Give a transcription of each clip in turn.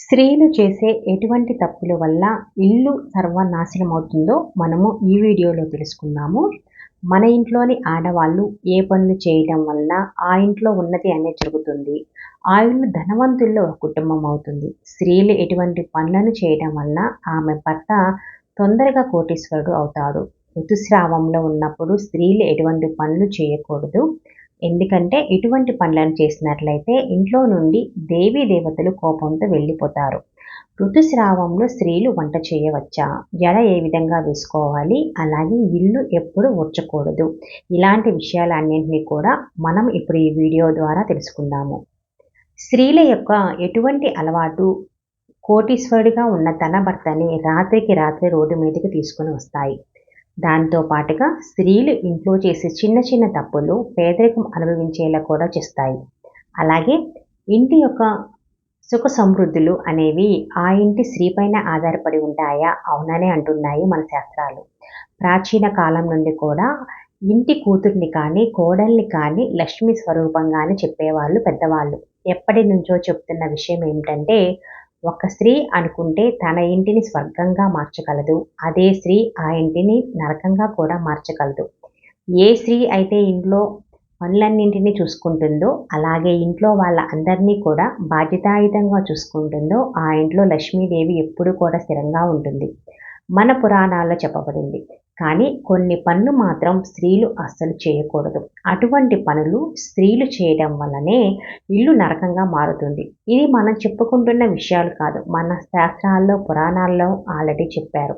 స్త్రీలు చేసే ఎటువంటి తప్పుల వల్ల ఇల్లు సర్వనాశనం అవుతుందో మనము ఈ వీడియోలో తెలుసుకుందాము. మన ఇంట్లోని ఆడవాళ్ళు ఏ పనులు చేయడం వల్ల ఆ ఇంట్లో ఉన్నతి అనేది జరుగుతుంది. ఆ ఇల్లు ధనవంతుల్లో ఒక కుటుంబం అవుతుంది. స్త్రీలు ఎటువంటి పనులను చేయడం వల్ల ఆమె భర్త తొందరగా కోటీశ్వరుడు అవుతాడు. ఋతుస్రావంలో ఉన్నప్పుడు స్త్రీలు ఎటువంటి పనులు చేయకూడదు. ఎందుకంటే ఇటువంటి పనులను చేసినట్లయితే ఇంట్లో నుండి దేవీ దేవతలు కోపంతో వెళ్ళిపోతారు. ఋతుస్రావంలో స్త్రీలు వంట చేయవచ్చా? జడ ఏ విధంగా వేసుకోవాలి? అలాగే ఇల్లు ఎప్పుడు ఉడ్చకూడదు ఇలాంటి విషయాలన్నింటినీ కూడా మనం ఇప్పుడు ఈ వీడియో ద్వారా తెలుసుకుందాము. స్త్రీల యొక్క ఎటువంటి అలవాటు? కోటీశ్వరుడిగా ఉన్న తన భర్తని రాత్రికి రాత్రి రోడ్డు మీదకి తీసుకుని వస్తాయి. దాంతో పాటుగా స్త్రీలు ఇంట్లో చేసే చిన్న చిన్న తప్పులు పేదరికం అనుభవించేలా కూడా చేస్తాయి. అలాగే ఇంటి యొక్క సుఖ సమృద్ధులు అనేవి ఆ ఇంటి స్త్రీ పైన ఆధారపడి ఉంటాయా? అవుననే అంటున్నాయి మన శాస్త్రాలు. ప్రాచీన కాలం నుండి కూడా ఇంటి కూతుర్ని కానీ కోడల్ని కానీ లక్ష్మి స్వరూపంగానే చెప్పేవాళ్ళు పెద్దవాళ్ళు. ఎప్పటి నుంచో చెప్తున్న విషయం ఏమిటంటే ఒక స్త్రీ అనుకుంటే తన ఇంటిని స్వర్గంగా మార్చగలదు. అదే స్త్రీ ఆ ఇంటిని నరకంగా కూడా మార్చగలదు. ఏ స్త్రీ అయితే ఇంట్లో పనులన్నింటినీ చూసుకుంటుందో అలాగే ఇంట్లో వాళ్ళ అందరినీ కూడా బాధ్యతాయుతంగా చూసుకుంటుందో ఆ ఇంట్లో లక్ష్మీదేవి ఎప్పుడు కూడా స్థిరంగా ఉంటుంది. మన పురాణాల్లో చెప్పబడింది. కానీ కొన్ని పనులు మాత్రం స్త్రీలు అస్సలు చేయకూడదు. అటువంటి పనులు స్త్రీలు చేయడం వల్లనే ఇల్లు నరకంగా మారుతుంది. ఇది మనం చెప్పుకుంటున్న విషయాలు కాదు. మన శాస్త్రాల్లో పురాణాల్లో ఆల్రెడీ చెప్పారు.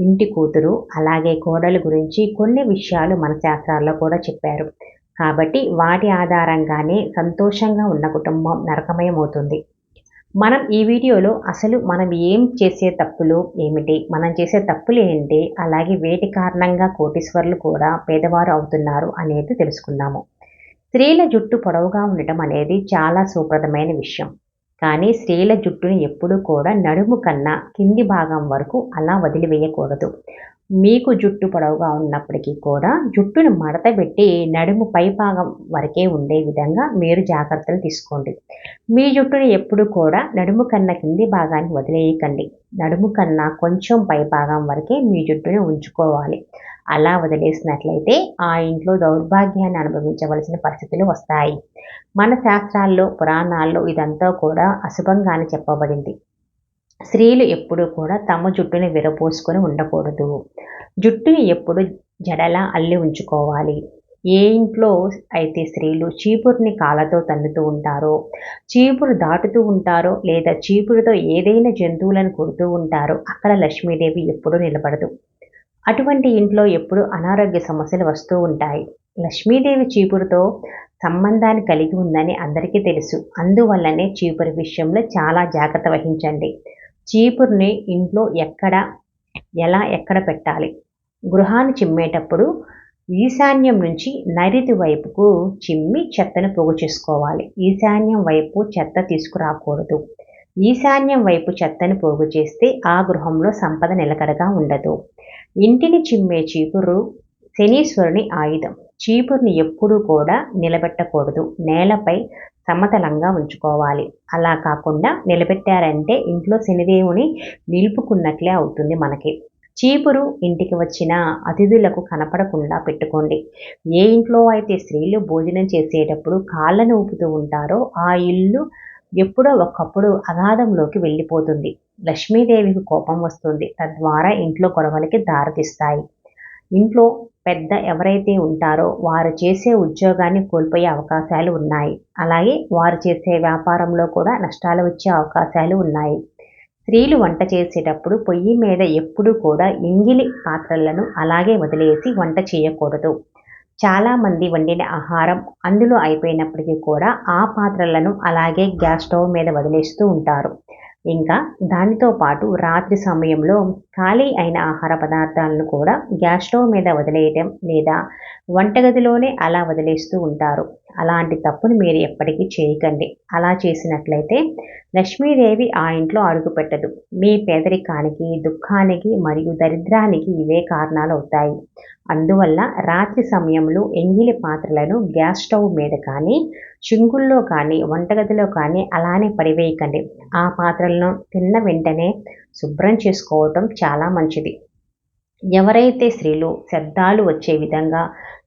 ఇంటి కూతురు అలాగే కోడలు గురించి కొన్ని విషయాలు మన శాస్త్రాల్లో కూడా చెప్పారు. కాబట్టి వాటి ఆధారంగానే సంతోషంగా ఉన్న కుటుంబం నరకమయమవుతుంది. మనం ఈ వీడియోలో అసలు మనం ఏం చేసే తప్పులు ఏమిటి? మనం చేసే తప్పులు ఏంటి? అలాగే వేటి కారణంగా కోటీశ్వరులు కూడా పేదవారు అవుతున్నారు అనేది తెలుసుకుందాము. స్త్రీల జుట్టు పొడవుగా ఉండటం అనేది చాలా సుప్రదమైన విషయం. కానీ స్త్రీల జుట్టుని ఎప్పుడూ కూడా నడుము కన్నా కింది భాగం వరకు అలా వదిలివేయకూడదు. మీకు జుట్టు పొడవుగా ఉన్నప్పటికీ కూడా జుట్టును మడతపెట్టి నడుము పై భాగం వరకే ఉండే విధంగా మీరు జాగ్రత్తలు తీసుకోండి. మీ జుట్టుని ఎప్పుడు కూడా నడుము కన్నా కింది భాగాన్ని వదిలేయకండి. నడుము కన్నా కొంచెం పై భాగం వరకే మీ జుట్టుని ఉంచుకోవాలి. అలా వదిలేసినట్లయితే ఆ ఇంట్లో దౌర్భాగ్యాన్ని అనుభవించవలసిన పరిస్థితులు వస్తాయి. మన శాస్త్రాల్లో పురాణాల్లో ఇదంతా కూడా అశుభంగానే చెప్పబడింది. స్త్రీలు ఎప్పుడూ కూడా తమ జుట్టుని విరపోసుకొని ఉండకూడదు. జుట్టుని ఎప్పుడు జడలా అల్లి ఉంచుకోవాలి. ఏ ఇంట్లో అయితే స్త్రీలు చీపురుని కాళ్ళతో తన్నుతూ ఉంటారో చీపురు దాటుతూ ఉంటారో లేదా చీపురుతో ఏదైనా జంతువులను కొడుతూ ఉంటారో అక్కడ లక్ష్మీదేవి ఎప్పుడూ నిలబడదు. అటువంటి ఇంట్లో ఎప్పుడు అనారోగ్య సమస్యలు వస్తూ ఉంటాయి. లక్ష్మీదేవి చీపురుతో సంబంధాన్ని కలిగి ఉందని అందరికీ తెలుసు. అందువల్లనే చీపురు విషయంలో చాలా జాగ్రత్త వహించండి. చీపురుని ఇంట్లో ఎక్కడ ఎలా ఎక్కడ పెట్టాలి? గృహాన్ని చిమ్మేటప్పుడు ఈశాన్యం నుంచి నైరుతి వైపుకు చిమ్మి చెత్తను పోగు చేసుకోవాలి. ఈశాన్యం వైపు చెత్త తీసుకురాకూడదు. ఈశాన్యం వైపు చెత్తను పోగు చేస్తే ఆ గృహంలో సంపద నిలకడగా ఉండదు. ఇంటిని చిమ్మే చీపురు శనీశ్వరుని ఆయుధం. చీపురుని ఎప్పుడూ కూడా నిలబెట్టకూడదు. నేలపై సమతలంగా ఉంచుకోవాలి. అలా కాకుండా నిలబెట్టారంటే ఇంట్లో శనిదేవుని నిలుపుకున్నట్లే అవుతుంది మనకి. చీపురు ఇంటికి వచ్చిన అతిథులకు కనపడకుండా పెట్టుకోండి. ఏ ఇంట్లో అయితే స్త్రీలు భోజనం చేసేటప్పుడు కాళ్ళను ఊపుతూ ఉంటారో ఆ ఇల్లు ఎప్పుడో ఒకప్పుడు అగాధంలోకి వెళ్ళిపోతుంది. లక్ష్మీదేవికి కోపం వస్తుంది. తద్వారా ఇంట్లో గొడవలకి దారితీస్తాయి. ఇంట్లో పెద్ద ఎవరైతే ఉంటారో వారు చేసే ఉద్యోగాన్ని కోల్పోయే అవకాశాలు ఉన్నాయి. అలాగే వారు చేసే వ్యాపారంలో కూడా నష్టాలు వచ్చే అవకాశాలు ఉన్నాయి. స్త్రీలు వంట చేసేటప్పుడు పొయ్యి మీద ఎప్పుడూ కూడా ఎంగిలి పాత్రలను అలాగే వదిలేసి వంట చేయకూడదు. చాలామంది వండిన ఆహారం అందులో అయిపోయినప్పటికీ కూడా ఆ పాత్రలను అలాగే గ్యాస్ స్టవ్ మీద వదిలేస్తూ ఉంటారు. ఇంకా దానితో పాటు రాత్రి సమయంలో ఖాళీ అయిన ఆహార పదార్థాలను కూడా గ్యాస్ స్టవ్ మీద వదిలేయటం లేదా వంటగదిలోనే అలా వదిలేస్తూ ఉంటారు. అలాంటి తప్పును మీరు ఎప్పటికీ చేయకండి. అలా చేసినట్లయితే లక్ష్మీదేవి ఆ ఇంట్లో అడుగుపెట్టదు మీ పేదరికానికి దుఃఖానికి మరియు దరిద్రానికి ఇవే కారణాలు అవుతాయి. అందువల్ల రాత్రి సమయంలో ఎంగిలి పాత్రలను గ్యాస్ స్టవ్ మీద కానీ చింగుల్లో కానీ వంటగదిలో కానీ అలానే పడివేయకండి. ఆ పాత్రలను తిన్న వెంటనే శుభ్రం చేసుకోవటం చాలా మంచిది. ఎవరైతే స్త్రీలు శబ్దాలు వచ్చే విధంగా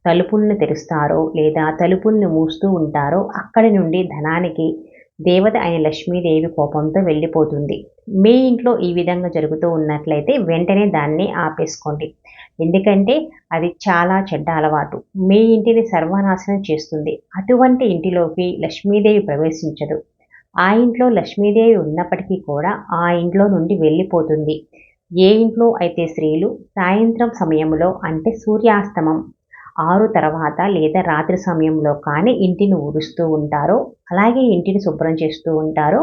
తలుపులను తెరుస్తారో లేదా తలుపుల్ని మూస్తూ ఉంటారో అక్కడి నుండి ధనానికి దేవత అయిన లక్ష్మీదేవి కోపంతో వెళ్ళిపోతుంది. మీ ఇంట్లో ఈ విధంగా జరుగుతూ ఉన్నట్లయితే వెంటనే దాన్ని ఆపేసుకోండి. ఎందుకంటే అది చాలా చెడ్డ అలవాటు. మీ ఇంటిని సర్వనాశనం చేస్తుంది. అటువంటి ఇంటిలోకి లక్ష్మీదేవి ప్రవేశించదు. ఆ ఇంట్లో లక్ష్మీదేవి ఉన్నప్పటికీ కూడా ఆ ఇంట్లో నుండి వెళ్ళిపోతుంది. ఏ ఇంట్లో అయితే స్త్రీలు సాయంత్రం సమయంలో అంటే సూర్యాస్తమం ఆరు తర్వాత లేదా రాత్రి సమయంలో కానీ ఇంటిని ఊడుస్తూ ఉంటారు. అలాగే ఇంటిని శుభ్రం చేస్తూ ఉంటారు.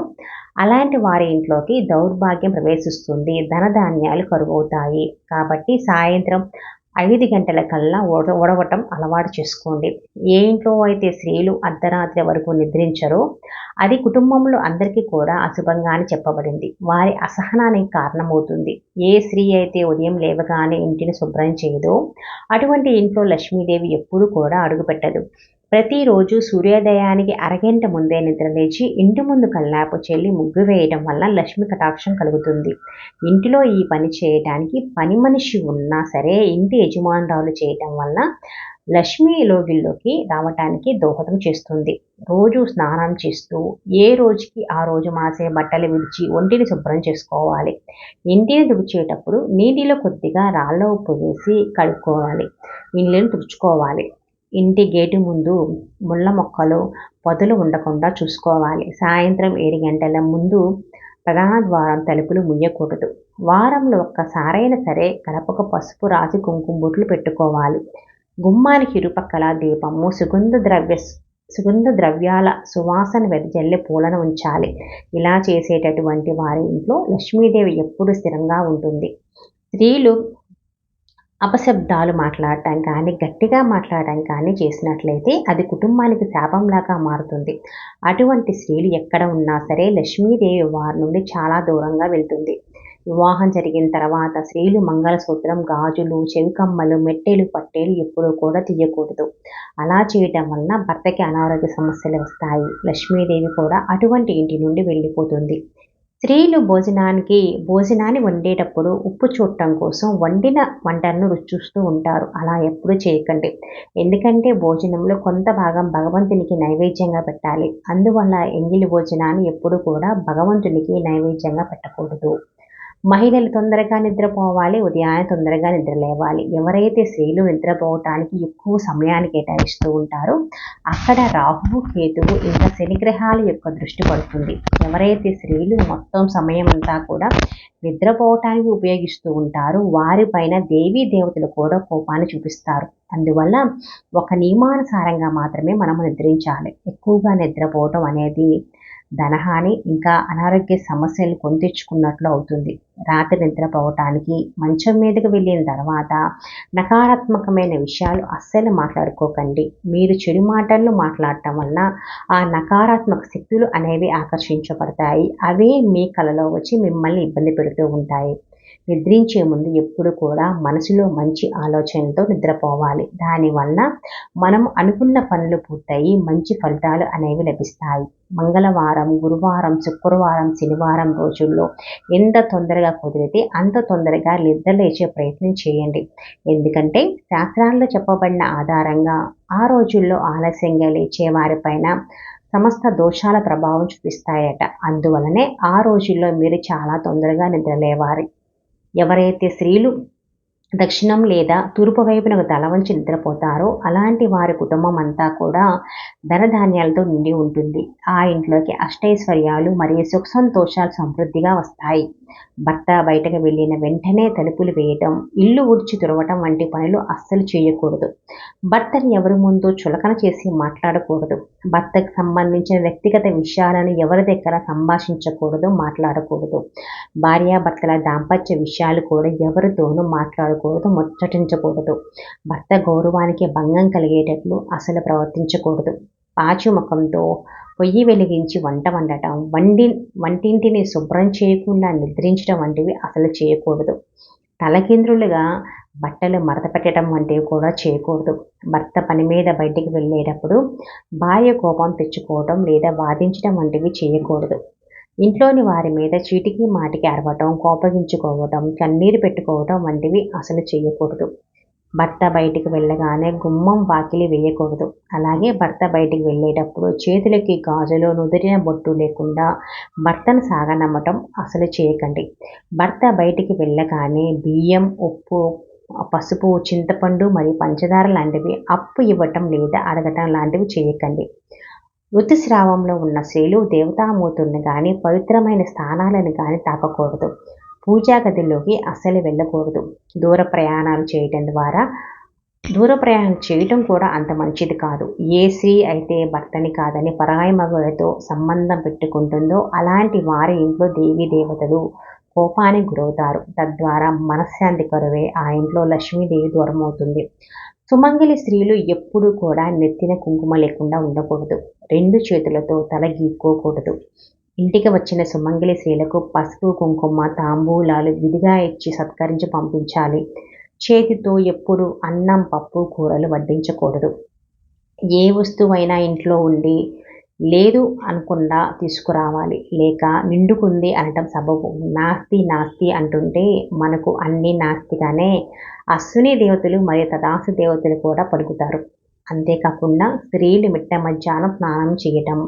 అలాంటి వారి ఇంట్లోకి దౌర్భాగ్యం ప్రవేశిస్తుంది. ధనధాన్యాలు కరువవుతాయి కాబట్టి సాయంత్రం ఐదు గంటల కల్లా ఉడ ఓడవటం అలవాటు చేసుకోండి. ఏ ఇంట్లో అయితే స్త్రీలు అర్ధరాత్రి వరకు నిద్రించరో అది కుటుంబంలో అందరికీ కూడా అశుభంగా అని చెప్పబడింది. వారి అసహనానికి కారణమవుతుంది. ఏ స్త్రీ అయితే ఉదయం లేవగానే ఇంటిని శుభ్రం చేయదో అటువంటి ఇంట్లో లక్ష్మీదేవి ఎప్పుడూ కూడా అడుగుపెట్టదు. ప్రతిరోజు సూర్యోదయానికి అరగంట ముందే నిద్రలేచి ఇంటి ముందు కల్లాపు చెల్లి ముగ్గు వేయడం వల్ల లక్ష్మి కటాక్షం కలుగుతుంది. ఇంటిలో ఈ పని చేయడానికి పని మనిషి ఉన్నా సరే ఇంటి యజమానురాలు చేయటం వల్ల లక్ష్మి లోగిల్లోకి రావటానికి దోహదం చేస్తుంది. రోజు స్నానం చేస్తూ ఏ రోజుకి ఆ రోజు మాసే బట్టలు విడిచి ఒంటిని శుభ్రం చేసుకోవాలి. ఇంటిని తుడిచేటప్పుడు నీటిలో కొద్దిగా రాళ్ళ ఉప్పు వేసి కడుక్కోవాలి. ఇండ్లను తుడుచుకోవాలి. ఇంటి గేటు ముందు ముళ్ళ మొక్కలు పొదలు ఉండకుండా చూసుకోవాలి. సాయంత్రం ఏడు గంటల ముందు ప్రధాన ద్వారం తలుపులు ముయ్యకూడదు. వారంలో ఒక్కసారైనా సరే గడపకు పసుపు రాసి కుంకుమ బొట్లు పెట్టుకోవాలి. గుమ్మానికి ఇరుపక్కల దీపము సుగంధ ద్రవ్య సుగంధ ద్రవ్యాల సువాసన వెదజల్లే పూలను ఉంచాలి. ఇలా చేసేటటువంటి వారి ఇంట్లో లక్ష్మీదేవి ఎప్పుడు స్థిరంగా ఉంటుంది. స్త్రీలు అపశబ్దాలు మాట్లాడటం కానీ గట్టిగా మాట్లాడటం కానీ చేసినట్లయితే అది కుటుంబానికి శాపంలాగా మారుతుంది. అటువంటి స్త్రీలు ఎక్కడ ఉన్నా సరే లక్ష్మీదేవి వారి నుండి చాలా దూరంగా వెళ్తుంది. వివాహం జరిగిన తర్వాత స్త్రీలు మంగళసూత్రం గాజులు చెవికమ్మలు మెట్టెలు పట్టేలు ఎప్పుడూ కూడా తీయకూడదు. అలా చేయటం వలన భర్తకి అనారోగ్య సమస్యలు వస్తాయి. లక్ష్మీదేవి కూడా అటువంటి ఇంటి నుండి వెళ్ళిపోతుంది. స్త్రీలు భోజనానికి భోజనాన్ని వండేటప్పుడు ఉప్పు చూడటం కోసం వండిన వంటలను రుచి చూస్తూ ఉంటారు. అలా ఎప్పుడు చేయకండి. ఎందుకంటే భోజనంలో కొంత భాగం భగవంతునికి నైవేద్యంగా పెట్టాలి. అందువల్ల ఎంగిలి భోజనాన్ని ఎప్పుడు కూడా భగవంతునికి నైవేద్యంగా పెట్టకూడదు. మహిళలు తొందరగా నిద్రపోవాలి ఉదయాన్నే తొందరగా నిద్ర లేవాలి ఎవరైతే స్త్రీలు నిద్రపోవటానికి ఎక్కువ సమయాన్ని కేటాయిస్తూ ఉంటారో అక్కడ రాహువు కేతువు ఇంకా శనిగ్రహాల యొక్క దృష్టి పడుతుంది. ఎవరైతే స్త్రీలు మొత్తం సమయం అంతా కూడా నిద్రపోవటానికి ఉపయోగిస్తూ ఉంటారు వారిపైన దేవీ దేవతలు కూడా కోపాన్ని చూపిస్తారు. అందువల్ల ఒక నియమానుసారంగా మాత్రమే మనము నిద్రించాలి. ఎక్కువగా నిద్రపోవటం అనేది ధనహాని ఇంకా అనారోగ్య సమస్యలు కొనితెచ్చుకున్నట్లు అవుతుంది. రాత్రి నిద్రపోవటానికి మంచం మీదకి వెళ్ళిన తర్వాత నకారాత్మకమైన విషయాలు అస్సలు మాట్లాడుకోకండి. మీరు చెడు మాటలను మాట్లాడటం వల్ల ఆ నకారాత్మక శక్తులు అనేవి ఆకర్షించబడతాయి. అవే మీ కలలో వచ్చి మిమ్మల్ని ఇబ్బంది పెడుతూ ఉంటాయి. నిద్రించే ముందు ఎప్పుడు కూడా మనసులో మంచి ఆలోచనలతో నిద్రపోవాలి. దానివల్ల మనం అనుకున్న పనులు పూర్తయి మంచి ఫలితాలు అనేవి లభిస్తాయి. మంగళవారం గురువారం శుక్రవారం శనివారం రోజుల్లో ఎంత తొందరగా కుదిరితే అంత తొందరగా నిద్ర లేచే ప్రయత్నం చేయండి. ఎందుకంటే శాస్త్రాల్లో చెప్పబడిన ఆధారంగా ఆ రోజుల్లో ఆలస్యంగా లేచే వారిపైన సమస్త దోషాల ప్రభావం చూపిస్తాయట. అందువలనే ఆ రోజుల్లో మీరు చాలా తొందరగా నిద్రలేవాలి. ఎవరైతే స్త్రీలు దక్షిణం లేదా తూర్పు వైపునకు తల వంచి నిద్రపోతారో అలాంటి వారి కుటుంబం అంతా కూడా ధనధాన్యాలతో నిండి ఉంటుంది. ఆ ఇంట్లోకి అష్టైశ్వర్యాలు మరియు సుఖ సంతోషాలు సమృద్ధిగా వస్తాయి. భర్త బయటకు వెళ్ళిన వెంటనే తలుపులు వేయటం ఇల్లు ఉడిచి తురవటం వంటి పనులు అస్సలు చేయకూడదు. భర్తని ఎవరి ముందు చులకన చేసి మాట్లాడకూడదు. భర్తకు సంబంధించిన వ్యక్తిగత విషయాలను ఎవరి దగ్గర సంభాషించకూడదు మాట్లాడకూడదు. భార్యాభర్తల దాంపత్య విషయాలు కూడా ఎవరితోనూ మాట్లాడకూడదు ముచ్చటించకూడదు. భర్త గౌరవానికి భంగం కలిగేటట్లు అసలు ప్రవర్తించకూడదు. పాచి ముఖంతో పొయ్యి వెలిగించి వంట వండటం వండి వంటింటిని శుభ్రం చేయకుండా నిద్రించడం వంటివి అసలు చేయకూడదు. తలకేంద్రులుగా బట్టలు మడత పెట్టడం వంటివి కూడా చేయకూడదు. భర్త పని మీద బయటికి వెళ్ళేటప్పుడు భార్య కోపం తెచ్చుకోవడం లేదా వాదించడం వంటివి చేయకూడదు. ఇంట్లోని వారి మీద చీటికి మాటికి అరవటం కోపగించుకోవటం కన్నీరు పెట్టుకోవటం వంటివి అసలు చేయకూడదు. భర్త బయటికి వెళ్ళగానే గుమ్మం వాకిలి వేయకూడదు. అలాగే భర్త బయటికి వెళ్ళేటప్పుడు చేతులకి గాజులు నుదిరిన బొట్టు లేకుండా భర్తను సాగనమ్మటం అసలు చేయకండి. భర్త బయటికి వెళ్ళగానే బియ్యం ఉప్పు పసుపు చింతపండు మరియు పంచదార లాంటివి అప్పు ఇవ్వటం లేదా అడగటం లాంటివి చేయకండి. ఋతుస్రావంలో ఉన్న స్త్రీలు దేవతామూర్తులను కానీ పవిత్రమైన స్థానాలను కానీ తాకకూడదు. పూజా గదిలోకి అస్సలు వెళ్ళకూడదు. దూర ప్రయాణాలు చేయటం ద్వారా దూర ప్రయాణం చేయటం కూడా అంత మంచిది కాదు. ఏ స్త్రీ అయితే భర్తని కాదని పరాయి మగులతో సంబంధం పెట్టుకుంటుందో అలాంటి వారి ఇంట్లో దేవీ దేవతలు కోపానికి గురవుతారు. తద్వారా మనశ్శాంతి కరువే ఆ ఇంట్లో లక్ష్మీదేవి దూరం అవుతుంది సుమంగలి స్త్రీలు ఎప్పుడూ కూడా నెత్తిన కుంకుమ లేకుండా ఉండకూడదు. రెండు చేతులతో తల గీక్కోకూడదు. ఇంటికి వచ్చిన సుమంగిలి స్త్రీలకు పసుపు కుంకుమ తాంబూలాలు విధిగా ఇచ్చి సత్కరించి పంపించాలి. చేతితో ఎప్పుడు అన్నం పప్పు కూరలు వడ్డించకూడదు. ఏ వస్తువైనా ఇంట్లో ఉండి లేదు అనకుండా తీసుకురావాలి. లేక నిండుకుంది అనటం సబబు. నాస్తి నాస్తి అంటుంటే మనకు అన్ని నాస్తిగానే అశ్విని దేవతలు మరియు తదాసు దేవతలు కూడా పలుకుతారు. అంతేకాకుండా స్త్రీలు మిట్ట మధ్యాహ్నం స్నానం చేయటం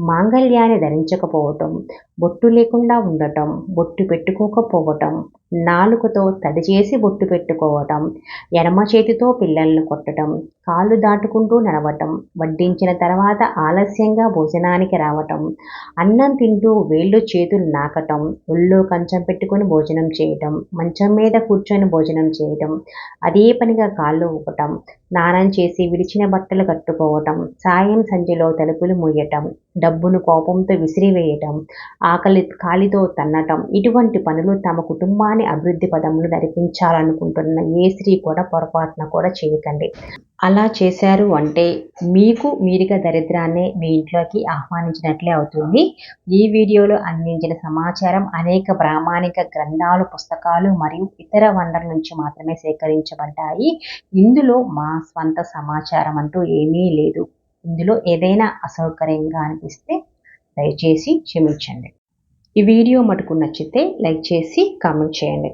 మాంగళ్యాన్ని ధరించకపోవటం బొట్టు లేకుండా ఉండటం బొట్టు పెట్టుకోకపోవటం నాలుకతో తడి చేసి బొట్టు పెట్టుకోవటం ఎడమ చేతితో పిల్లలను కొట్టడం కాళ్ళు దాటుకుంటూ నడవటం వడ్డించిన తర్వాత ఆలస్యంగా భోజనానికి రావటం అన్నం తింటూ వేళ్ళు చేతులు నాకటం ఒళ్ళో కంచం పెట్టుకొని భోజనం చేయటం మంచం మీద కూర్చొని భోజనం చేయటం అదే పనిగా కాళ్ళు ఊపటం స్నానం చేసి విడిచిన బట్టలు కట్టుకోవటం సాయం సంచిలో తలుపులు మూయటం డబ్బును కోపంతో విసిరివేయటం ఆకలి కాలితో తన్నటం ఇటువంటి పనులు తమ కుటుంబాన్ని అభివృద్ధి పదములు నడిపించాలనుకుంటున్న ఏ స్త్రీ కూడా పొరపాటున కూడా చేయకండి. అలా చేశారు అంటే మీకు మీరుగా దరిద్రాన్ని మీ ఇంట్లోకి ఆహ్వానించినట్లే అవుతుంది. ఈ వీడియోలో అందించిన సమాచారం అనేక ప్రామాణిక గ్రంథాలు పుస్తకాలు మరియు ఇతర వనరుల నుంచి మాత్రమే సేకరించబడ్డాయి. ఇందులో మా స్వంత సమాచారం అంటూ ఏమీ లేదు. ఇందులో ఏదైనా అసౌకర్యంగా అనిపిస్తే దయచేసి క్షమించండి. ఈ వీడియో మటుకు నచ్చితే లైక్ చేసి కామెంట్ చేయండి.